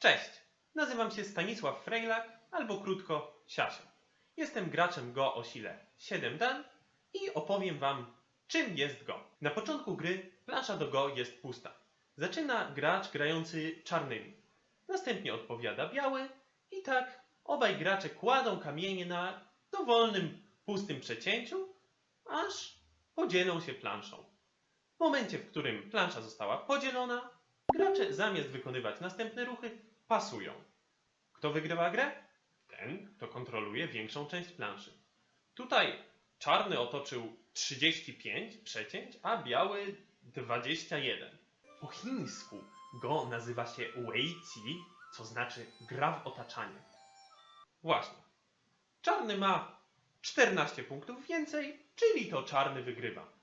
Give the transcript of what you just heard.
Cześć, nazywam się Stanisław Frejlak, albo krótko Siasio. Jestem graczem Go o sile 7 dan i opowiem Wam, czym jest Go. Na początku gry plansza do Go jest pusta. Zaczyna gracz grający czarnymi. Następnie odpowiada biały i tak obaj gracze kładą kamienie na dowolnym, pustym przecięciu, aż podzielą się planszą. W momencie, w którym plansza została podzielona, gracze zamiast wykonywać następne ruchy, pasują. Kto wygrywa grę? Ten, kto kontroluje większą część planszy. Tutaj czarny otoczył 35 przecięć, a biały 21. Po chińsku go nazywa się Weiqi, co znaczy gra w otaczanie. Właśnie. Czarny ma 14 punktów więcej, czyli to czarny wygrywa.